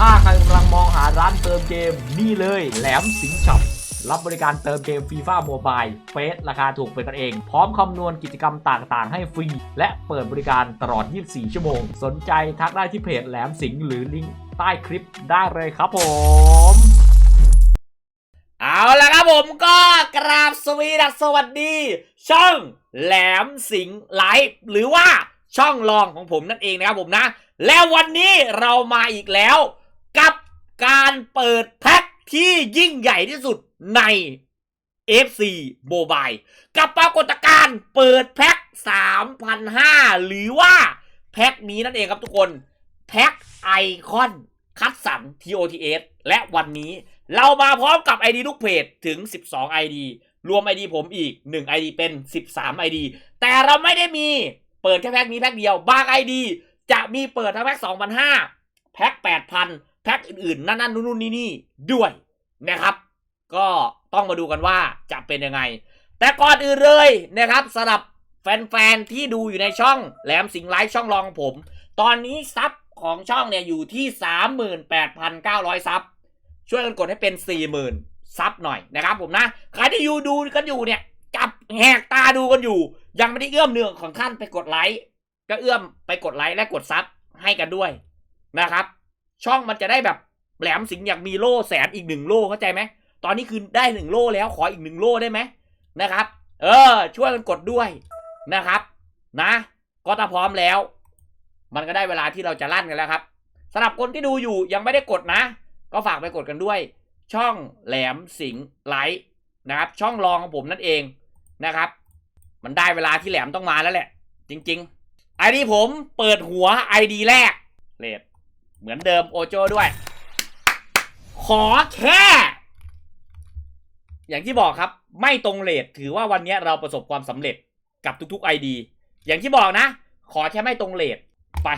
ถ้าใครกำลังมองหาร้านเติมเกมนี่เลยแหลมสิงช็อปรับบริการเติมเกมฟีฟ่าโมบายเฟสราคาถูกเป็นกันเอง พร้อมคำนวณกิจกรรมต่างๆ ให้ฟรี และเปิดบริการตลอด 24 ชั่วโมง สนใจทักได้ที่เพจแหลมสิงหรือลิงก์ใต้คลิปได้เลยครับผม เอาละครับผมก็กราบสวีดัสสวัสดี ช่องแหลมสิงไลฟ์หรือว่าช่องรองของผมนั่นเองนะครับผมนะ แล้ววันนี้เรามาอีกแล้ว กับการเปิดแพ็คที่ยิ่งใหญ่ที่สุดใน FC Mobile กับปรากฏการณ์เปิดแพ็ค3,500หรือว่าแพ็คนี้นั่นเองครับทุกคน แพ็คไอคอนคัดสรร TOTS และวันนี้เรามาพร้อมกับ ID ลูกเพจถึง 12 ID รวม ID ผมอีก 1 ID เป็น 13 ID แต่เราไม่ได้มีเปิดแค่แพ็คนี้แพ็คเดียว บาง ID จะมีเปิดทั้งแพ็ค2,500แพ็ค8,000 แพ็คอื่นๆ นั่นๆนู่นๆนี่ๆด้วยนะครับ ก็ต้องมาดูกันว่าจะเป็นยังไง แต่ก่อนอื่นเลยนะครับสำหรับแฟนๆ ที่ดูอยู่ในช่องแหลมสิงห์ไลฟ์ช่องรองผม ตอนนี้ซับของช่องเนี่ยอยู่ที่ 38,900 ซับ ช่วยกันกดให้เป็น 40,000 ซับหน่อยนะครับผมนะ ใครที่อยู่ดูกันอยู่เนี่ยกับแหกตาดูกันอยู่ ยังไม่ได้เอื้อมเนืองของขั้นไปกดไลค์ ก็เอื้อมไปกดไลค์และกดซับให้กันด้วยนะครับ ช่องมันจะได้แบบแหลมสิงอยากมีโล่แสนอีกหนึ่งโล่เข้าใจไหมตอนนี้คือได้หนึ่งโล่แล้วขออีกหนึ่งโล่ได้ไหมนะครับ เออ ช่วยกันกดด้วยนะครับ นะ ก็ถ้าพร้อมแล้ว มันก็ได้เวลาที่เราจะลั่นกันแล้วครับสำหรับคนที่ดูอยู่ยังไม่ได้กดนะ ก็ฝากไปกดกันด้วย ช่องแหลมสิงไลท์นะครับ ช่องรองของผมนั่นเองนะครับ มันได้เวลาที่แหลมต้องมาแล้วแหละ จริง ๆ ไอดีผมเปิดหัวไอดีแรกเลด เหมือนเดิมโอโจด้วย ขอแค่ อย่างที่บอกครับ ไม่ตรงเลทถือว่าวันนี้เราประสบความสำเร็จกับทุกๆ ID อย่างที่บอกนะ ขอแค่ไม่ตรงเลทไป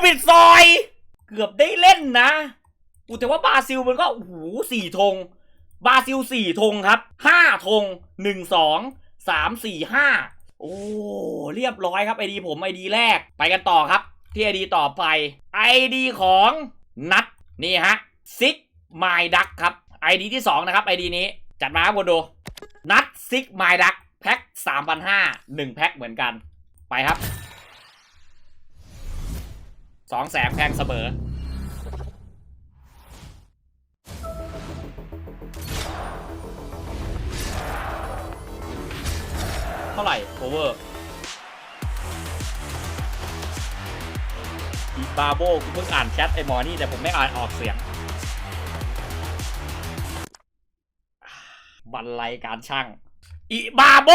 เร็วปิดซอย เกือบได้เล่นนะอูแต่ว่าบราซิลมันก็โอ้โหสี่ธงบราซิลสี่ธงครับห้าธงหนึ่งสองสามสี่ห้าโอ้เรียบร้อยครับไอดีผมไอดีแรกไปกันต่อครับ ที่ไอดีต่อไปไอดีของนัดนี่ฮะซิกไมดักครับไอดีที่ 2 นะครับไอดีนี้ จัดมาครับคนดูนัดซิกไมดักแพ็ค3,500 1แพ็คเหมือนกันไปครับ สองแสนแพงเสมอเท่าไหร่โอเวอร์อีบาโบกูเพิ่งอ่านแชทไอหมอนี่แต่ผมไม่อ่านออกเสียง บรรลัยการช่างอีบาโบ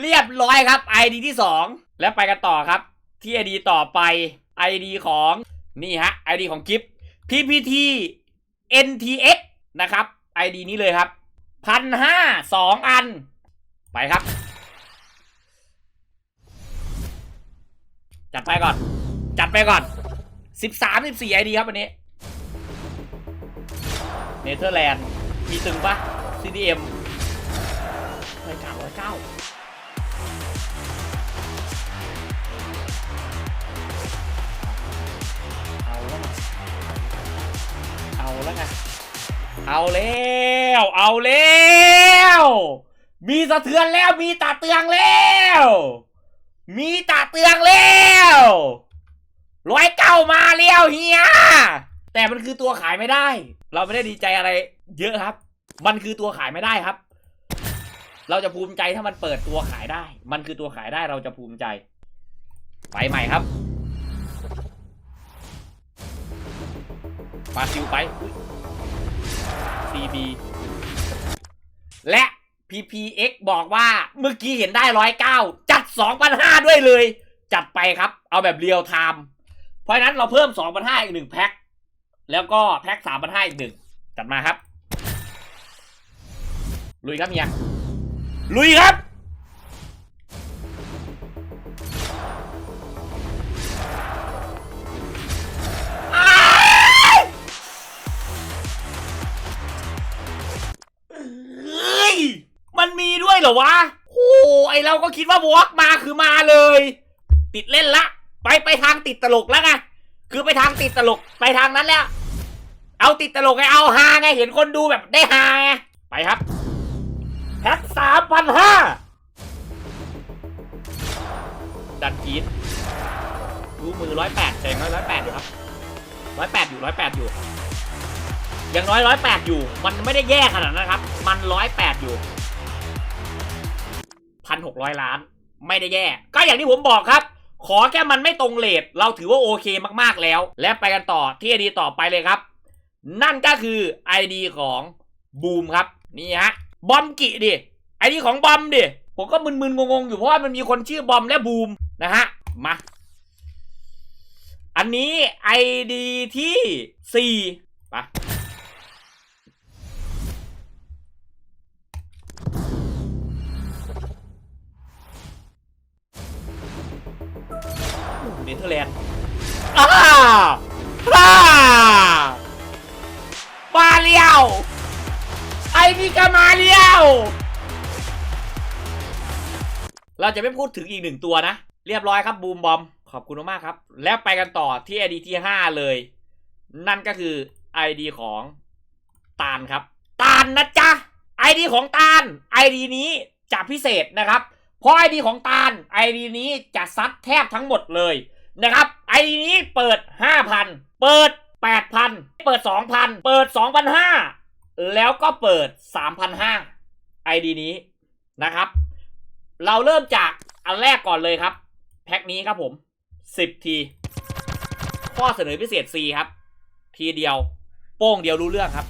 เรียบร้อยครับ ID ที่ 2 แล้วไปกันต่อครับ ที่ ID ต่อไป ID ของนี่ฮะ ID ของกิฟ PPT NTX นะครับ ID นี้เลยครับพันห้าสองอัน ไปครับ จัดไปก่อน จัดไปก่อน13 14 ID ครับวันนี้ เนเธอร์แลนด์ มีตึงปะ CDM รายการร้อยเก้า แล้วไง เอาแล้ว เอาแล้ว มีสะเทือนแล้ว มีตาเตืองแล้ว มีตาเตืองแล้วร้อยเก้ามาแล้วเฮีย แต่มันคือตัวขายไม่ได้ เราไม่ได้ดีใจอะไร เยอะครับ มันคือตัวขายไม่ได้ครับ เราจะภูมิใจถ้ามันเปิดตัวขายได้ มันคือตัวขายได้เราจะภูมิใจ ไปใหม่ครับ ปาซิลไป CB และ PPX บอกว่าเมื่อกี้เห็นได้ร้อยเก้าจัด2,500ด้วยเลย จัดไปครับ เอาแบบเรียลไทม์เพราะนั้นเราเพิ่ม2,500อีกหนึ่งแพ็คแล้วก็แพ็ค3,500อีกหนึ่งจัดมาครับ ลุยครับเฮียลุยครับ มันมีด้วยเหรอวะ โอ้ไอเราก็คิดว่าวอล์กมาคือมาเลย ติดเล่นละ ไปไปทางติดตลกแล้วไง คือไปทางติดตลก ไปทางนั้นแล้ว เอาติดตลกไง เอาฮาไง เห็นคนดูแบบได้ฮาไง ไปครับ แพ็คสามพันห้าดันกีดดูมือร้อยแปดแงน้อยร้อยแปดอยู่ครับร้อยแปดอยู่ร้อยแปดอยู่อย่างน้อยร้อยแปดอยู่ มันไม่ได้แย่ขนาดนั้นครับ มันร้อยแปดอยู่ พันหกร้อยล้าน ไม่ได้แย่ ก็อย่างที่ผมบอกครับ ขอแค่มันไม่ตรงเลทเราถือว่าโอเคมากๆแล้ว และไปกันต่อที่ไอดีต่อไปเลยครับ นั่นก็คือ ID ของบูมครับ นี่ฮะ บอมกิดิไอดีของบอมดิผมก็มึนๆงงๆอยู่เพราะว่ามันมีคนชื่อบอมและบูมนะฮะมาอันนี้ ID ที่4ป เธอร์แลนด์อ้าอ้ามาเลียว ไอ้นี่ก็มาเลียว เราจะไม่พูดถึงอีกหนึ่งตัวนะ เรียบร้อยครับบูมบอม ขอบคุณมากครับ แล้วไปกันต่อที่ ID ที่ 5 เลย นั่นก็คือ ID ของตาลครับ ตาลนะจ๊ะ ID ของตาล ID นี้จะพิเศษนะครับ เพราะ ID ของตาล ID นี้จะซัดแทบทั้งหมดเลย นะครับ ID นี้เปิด 5,000 เปิด 8,000 เปิด 2,000 เปิด 2,500 แล้วก็เปิด 3,500 ID นี้นะครับ เราเริ่มจากอันแรกก่อนเลยครับ แพ็คนี้ครับผม 10 ที ข้อเสนอพิเศษ C ครับ ทีเดียว โป้งเดียวรู้เรื่องครับ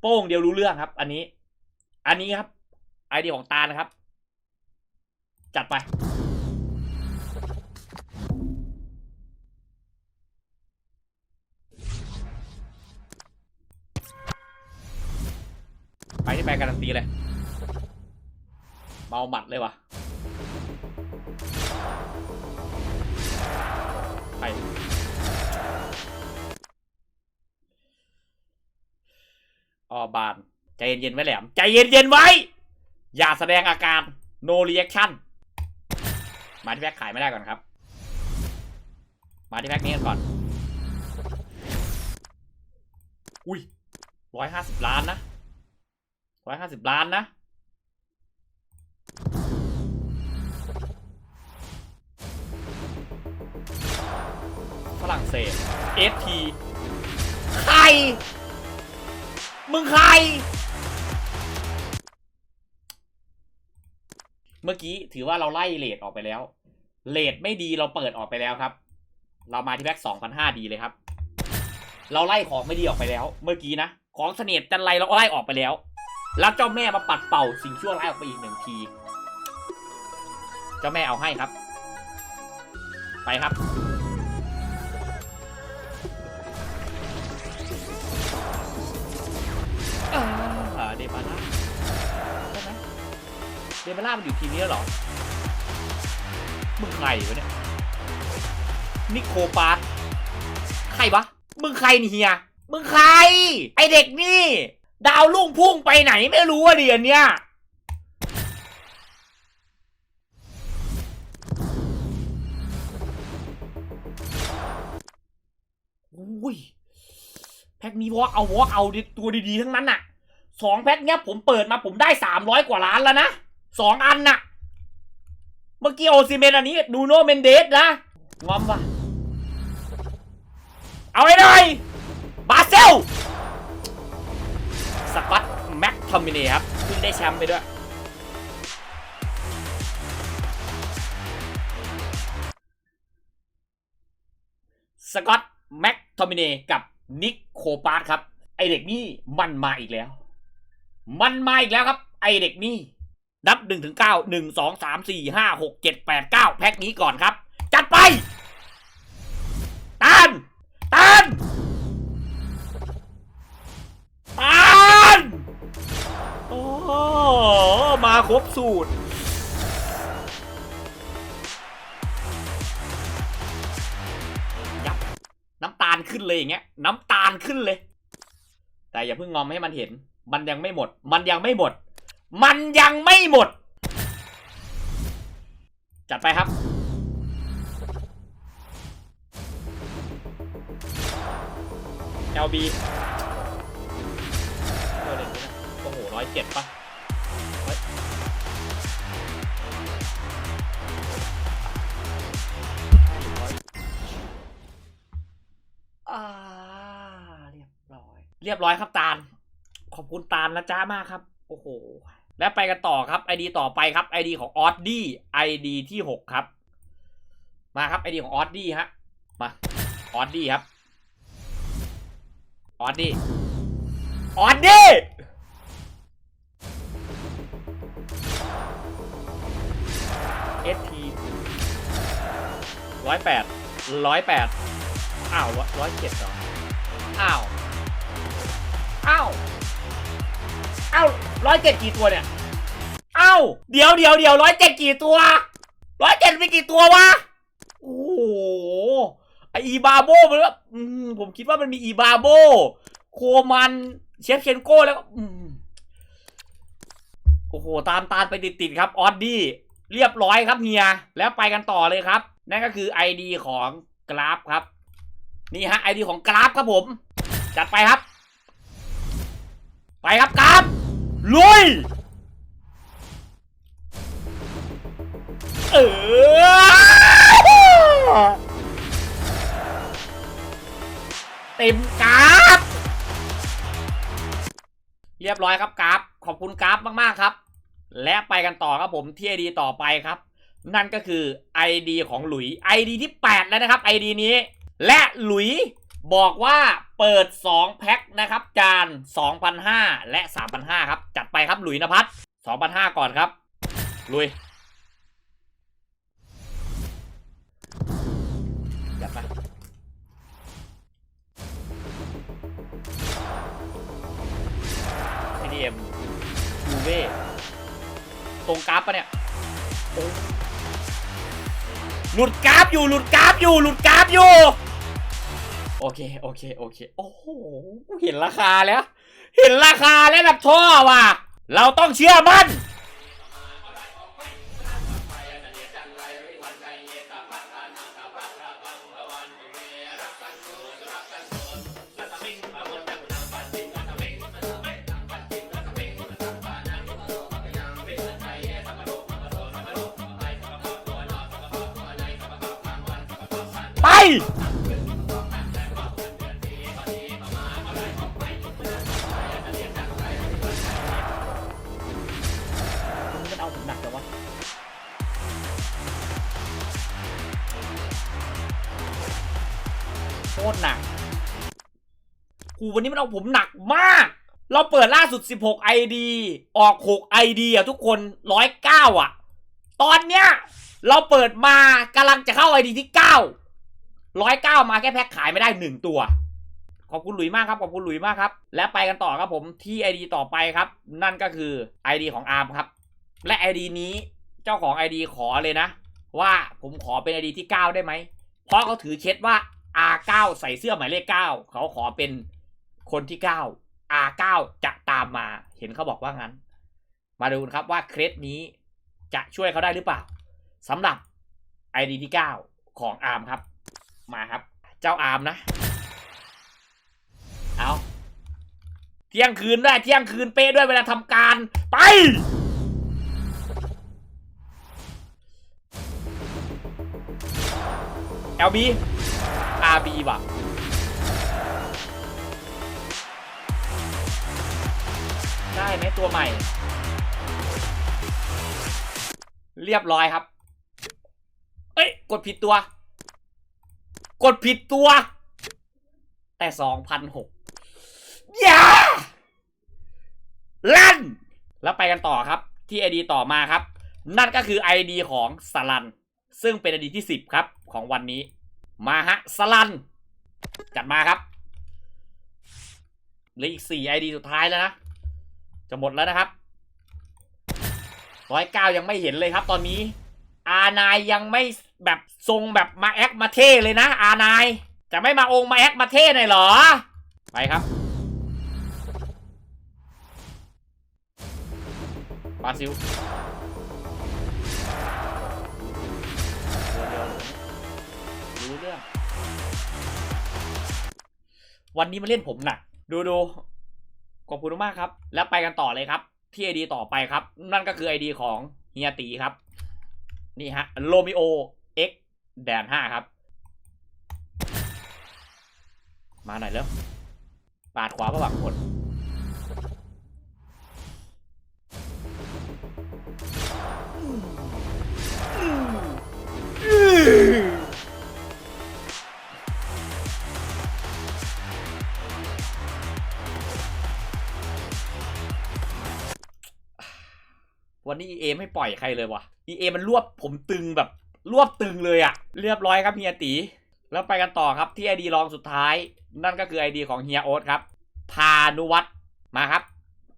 โป้งเดียวรู้เรื่องครับ อันนี้ อันนี้ครับ ID ของตานะครับ จัดไป แปลการันตีเลย เมาหมัดเลยวะไปออบาน ใจเย็นๆไว้แหลม ใจเย็นๆไว้ อย่าแสดงอาการ no reaction มาที่แพ็คขายไม่ได้ก่อนครับ มาที่แพ็คนี้กันก่อน อุ้ยร้อยห้าสิบล้านนะ ร้อยห้าสิบล้านนะ ฝรั่งเศส FT ใคร มึงใคร เมื่อกี้ถือว่าเราไล่เลทออกไปแล้ว เลทไม่ดีเราเปิดออกไปแล้วครับ เรามาที่แบ็กสองพันห้าดีเลยครับ เราไล่ของไม่ดีออกไปแล้ว เมื่อกี้นะ ของเสนียดจันไรเราไล่ออกไปแล้ว แล้วเจ้าแม่มาปัดเป่าสิ่งชั่วร้ายออกไปอีกหนึ่งที เจ้าแม่เอาให้ครับ ไปครับอ่าเดบาร่าใช่ไหมเดบาร่ามันอยู่ทีมนี้แล้วเหรอ มึงใครวะเนี่ย นิโคปาร์ตใครวะ มึงใครนี่เฮีย มึงใคร ไอเด็กนี่ ดาวลุ่งพุ่งไปไหนไม่รู้อะเดียนเนี่ยอุ้ยแพ็คนี้วอเอาวอเอาตัวดีๆทั้งนั้นน่ะสองแพ็คเนี้ยผมเปิดมาผมได้สามร้อยกว่าล้านแล้วนะสองอันน่ะ เมื่อกี้โอซิเมนอันนี้ดูโนเมนเดสนะงอมว่ะ เอาไว้หน่อยบาเซล กอตแม็กทอมินีครับเพิ่งได้แชมป์ไปด้วยสกอตแม็กทอมินีกับนิกโคปาร์ครับ ไอเด็กนี่มันมาอีกแล้ว มันมาอีกแล้วครับ ไอเด็กนี่นับหนึ่งถึงเก้าหนึ่งสองสามสี่ห้าหกเจ็ดแปดเก้าแพ็คนี้ก่อนครับ จัดไป ครบสูตร ยับ น้ำตาลขึ้นเลยอย่างเงี้ย น้ำตาลขึ้นเลย แต่อย่าเพิ่งงอมให้มันเห็น มันยังไม่หมด มันยังไม่หมด มันยังไม่หมด จัดไปครับ LB เท่าไหร่นี่นะโอ้โหร้อยเจ็ดปะ เรียบร้อยครับตาล ขอบคุณตาลนะจ้ามากครับ โอ้โห แล้วไปกันต่อครับ ID ต่อไปครับ ID ของออดดี้ ID ที่หกครับ มาครับ ID ของออดดี้ฮะ มาออดดี้ครับออดดี้ออดดี้เอสทีร้อยแปดร้อยแปดอ้าวร้อยเจ็ดเหรออ้าว อ้าวอ้าวร้อยเจ็ดกี่ตัวเนี่ยอ้าวเดี๋ยวเดี๋ยวเดี๋ยวร้อยเจ็ดกี่ตัวร้อยเจ็ดมีกี่ตัววะโอ้โหไออีบาโบมันก็ผมคิดว่ามันมีอีบาโบโคมันเชฟเชนโก้แล้วก็โอ้โหตามตามไปติดๆครับออดดี้เรียบร้อยครับเฮีย แล้วไปกันต่อเลยครับ นั่นก็คือ ID ของกราฟครับ นี่ฮะ ID ของกราฟครับผม จัดไปครับ ไปครับกราฟลุย เออเต็มกราฟเรียบร้อยครับกราฟขอบคุณกราฟมากๆครับ และไปกันต่อครับผมที่ ID ต่อไปครับ นั่นก็คือ ID ของหลุย ID ที่ 8 แล้วนะครับ ID นี้ และหลุย บอกว่าเปิด 2 แพ็คนะครับ จาน 2,500 และ 3,500 ครับ จัดไปครับหลุยนภัทร2,500 ก่อนครับ ลุย จัดไป CDM ยูเว่ตรงกราฟปะเนี่ยหลุดกราฟอยู่ หลุดกราฟอยู่ หลุดกราฟอยู่ โอเค โอเค โอเค โอ้โห เห็นราคาแล้ว เห็นราคาแล้วแบบท่อว่ะ เราต้องเชื่อมั่น ไป ตรหนัก กูวันนี้มันเอาผมหนักมาก เราเปิดล่าสุด 16 ID ออก 6 ID อะทุกคน 109 อะ ตอนเนี้ย เราเปิดมากำลังจะเข้า ID ที่ 9 109 มาแค่แพ็คขายไม่ได้ 1 ตัว ขอบคุณหลุยมากครับ ขอบคุณหลุยมากครับ และไปกันต่อครับผมที่ ID ต่อไปครับ นั่นก็คือ ID ของอาร์มครับ และ ID นี้เจ้าของ ID ขอเลยนะว่าผมขอเป็น ID ที่ 9 ได้ไหม เพราะเขาถือเคล็ดว่า R9 ใส่เสื้อหมายเลข 9 เขาขอเป็นคนที่ 9 R9 จะตามมา เห็นเขาบอกว่างั้น มาดูกันครับว่าเคล็ดนี้จะช่วยเขาได้หรือเปล่าสำหรับ ID ที่ 9 ของอาร์มครับ มาครับ เจ้าอาร์มนะ เอาเที่ยงคืนด้วยเที่ยงคืนเป๊ะด้วยเวลาทำการไป LB RB ว่ะได้ไหมตัวใหม่ เรียบร้อยครับ เอ้ย กดผิดตัว กดผิดตัว แต่สองพันหกอย่าลั่น แล้วไปกันต่อครับ ที่ไอดีต่อมาครับ นั่นก็คือ ID ของสลัน ซึ่งเป็น ID ที่10ครับของวันนี้ มาฮะ สลัน จัดมาครับเหลืออีก4 ID สุดท้ายแล้วนะ จะหมดแล้วนะครับร้อยเก้ายังไม่เห็นเลยครับตอนนี้ อานายยังไม่แบบทรงแบบมาแอคมาเท่เลยนะ อานาย จะไม่มาองค์มาแอคมาเท่หน่อยหรอ ไปครับบาซิล รู้เรื่อง วันนี้มาเล่นผมหนัก ดูดูขอบคุณมากครับ แล้วไปกันต่อเลยครับ ที่ไอดีต่อไปครับ นั่นก็คือไอดีของเฮียตีครับ นี่ฮะโรมิโอ X แดนห้าครับ มาหน่อยเร็วปาดขวาประหว่างคน วันนี้ EA ไม่ปล่อยใครเลยวะ EA มันรวบผมตึงแบบรวบตึงเลยอะเรียบร้อยครับเฮียตีแล้วไปกันต่อครับที่ไอดีรองสุดท้าย นั่นก็คือไอดีของเฮียโอ๊ตครับ พานุวัตรมาครับ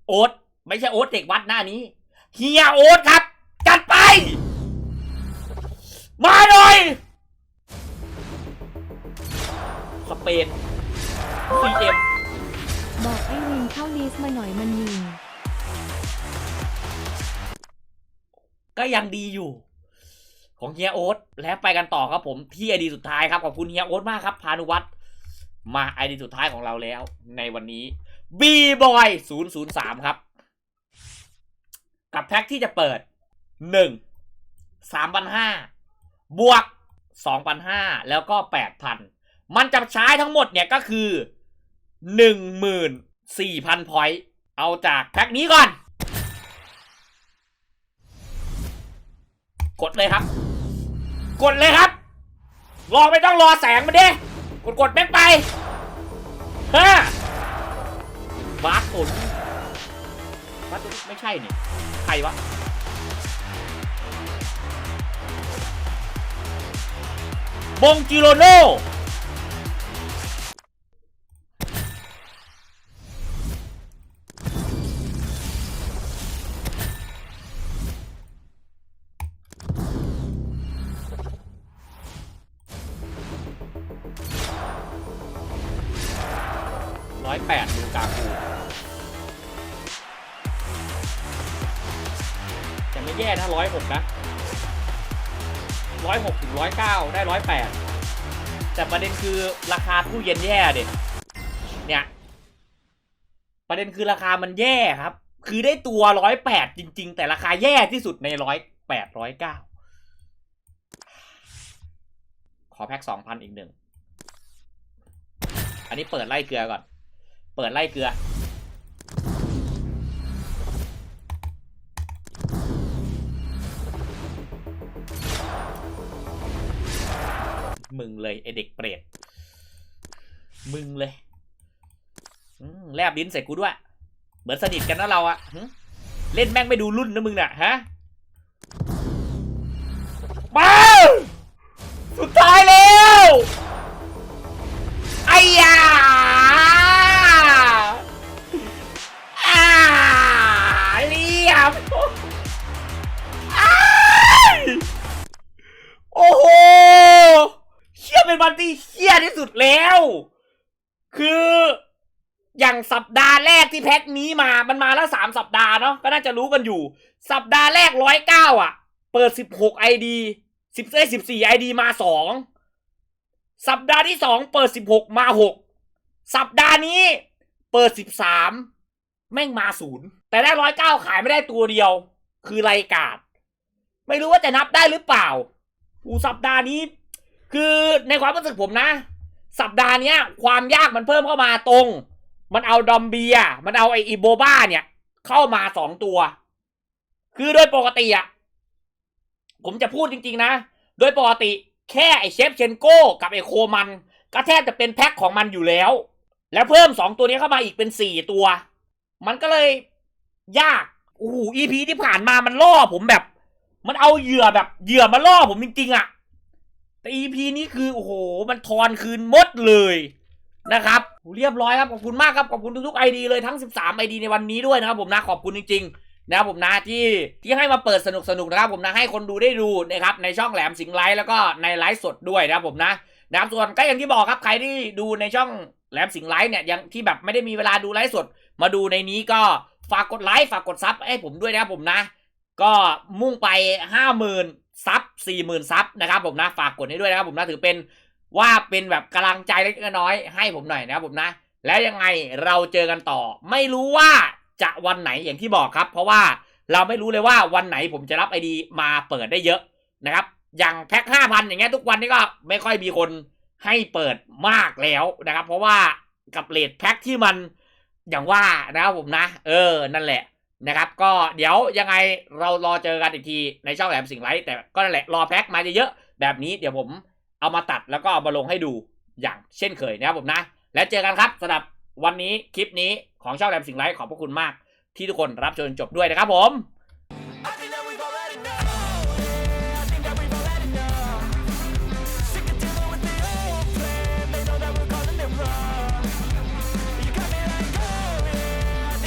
โอ๊ตไม่ใช่โอ๊ตเด็กวัดหน้านี้เฮียโอ๊ตครับ จัดไป มาหน่อยสเปน CM บอกไอ้วินเข้าลิสต์มาหน่อยมันยิง ก็ยังดีอยู่ ของเฮียโอ๊ตแล้วไปกันต่อครับผมที่ไอดีสุดท้ายครับขอบคุณเฮียโอ๊ตมากครับพานุวัตรมาไอดีสุดท้ายของเราแล้ว ในวันนี้ b b o y 003ครับ กับแพ็กที่จะเปิด1 3,500บวก2,500แล้วก็8,000มันจะใช้ทั้งหมดเนี่ยก็คือ14,000พอยต์เอาจากแพ็กนี้ก่อน กดเลยครับ กดเลยครับ รอไม่ต้องรอแสงมันดิกดกดแม่งไปฮะบาสตุนบาสตุนไม่ใช่นี่ใครวะบงจิโรโน ด็เนี่ย ประเด็นคือราคามันแย่ครับ คือได้ตัวร้อยแปดจริง ๆ แต่ราคาแย่ที่สุดในร้อยแปดร้อยเก้าขอแพ็กสองพันอีกหนึ่ง อันนี้เปิดไล่เกลือก่อน เปิดไล่เกลือ มึงเลยไอเด็กเปรต มึงเลยแลบลิ้นใส่กูด้วย เหมือนสนิทกันนะเราอะเล่นแม่งไม่ดูรุ่นนะมึงน่ะ ฮะ มาันอยู่ สัปดาห์แรกร้อยเก้าอะ เปิดสิบหกไอดีสิบเอ้สิบสี่ไอดีมาสองสัปดาห์ที่สองเปิดสิบหกมาหกสัปดาห์นี้ เปิดสิบสามแม่งมาศูนย์แต่ได้ร้อยเก้าขายไม่ได้ตัวเดียว คือไรกาด ไม่รู้ว่าจะนับได้หรือเปล่า อูสัปดาห์นี้ คือในความรู้สึกผมนะ สัปดาห์เนี้ยความยากมันเพิ่มเข้ามาตรง มันเอาดอมเบีย มันเอาไออีโบบ้าเนี่ย เข้ามาสองตัว คือโดยปกติอะ ผมจะพูดจริง ๆ นะ โดยปกติแค่ไอเชฟเชนโก้กับไอโคมัน ก็แทบจะเป็นแพ็คของมันอยู่แล้ว แล้วเพิ่มสองตัวนี้เข้ามาอีกเป็นสี่ตัว มันก็เลยยากโอ้โหอีพีที่ผ่านมามันล่อผมแบบ มันเอาเหยื่อแบบเหยื่อมาล่อผมจริง ๆอะแต่อีพีนี้คือโอ้โห มันทอนคืนมดเลยนะครับเรียบร้อยครับ ขอบคุณมากครับ ขอบคุณทุกๆไอดีเลยทั้ง 13ไอดีในวันนี้ด้วยนะครับผมนะ ขอบคุณจริง ๆ นะครับผมนะที่ที่ให้มาเปิดสนุกสนุกๆนะครับผมนะให้คนดูได้ดูนะครับในช่องแหลมสิงห์ไลฟ์แล้วก็ในไลฟ์สดด้วยนะครับผมนะนะครับส่วนก็อย่างที่บอกครับใครที่ดูในช่องแหลมสิงห์ไลฟ์เนี่ยยังที่แบบไม่ได้มีเวลาดูไลฟ์สด มาดูในนี้ก็ฝากกดไลค์ฝากกดซับให้ผมด้วยนะครับผมนะ ก็มุ่งไปห้าหมื่นซับสี่หมื่นซับนะครับผมนะฝากกดให้ด้วยนะครับผมนะถือเป็นว่าเป็นแบบกำลังใจเล็กๆน้อยให้ผมหน่อยนะครับผมนะ แล้วยังไงเราเจอกันต่อ ไม่รู้ว่า จะวันไหนอย่างที่บอกครับ เพราะว่าเราไม่รู้เลยว่าวันไหนผมจะรับไอดีมาเปิดได้เยอะนะครับ อย่างแพ็คห้าพันอย่างเงี้ยทุกวันนี้ก็ไม่ค่อยมีคนให้เปิดมากแล้วนะครับ เพราะว่ากับเลทแพ็คที่มันอย่างว่านะครับผมนะ เออนั่นแหละนะครับ ก็เดี๋ยวยังไงเรารอเจอกันอีกทีในช่องแหลมสิงห์ไลท์แต่ก็นั่นแหละรอแพ็คมาเยอะๆแบบนี้เดี๋ยวผมเอามาตัดแล้วก็เอามาลงให้ดูอย่างเช่นเคยนะครับผมนะ แล้วเจอกันครับสำหรับวันนี้คลิปนี้ ของช่องแรมสิงไลท์ขอบพระคุณมาก ที่ทุกคนรับชมจนจบด้วยนะครับผม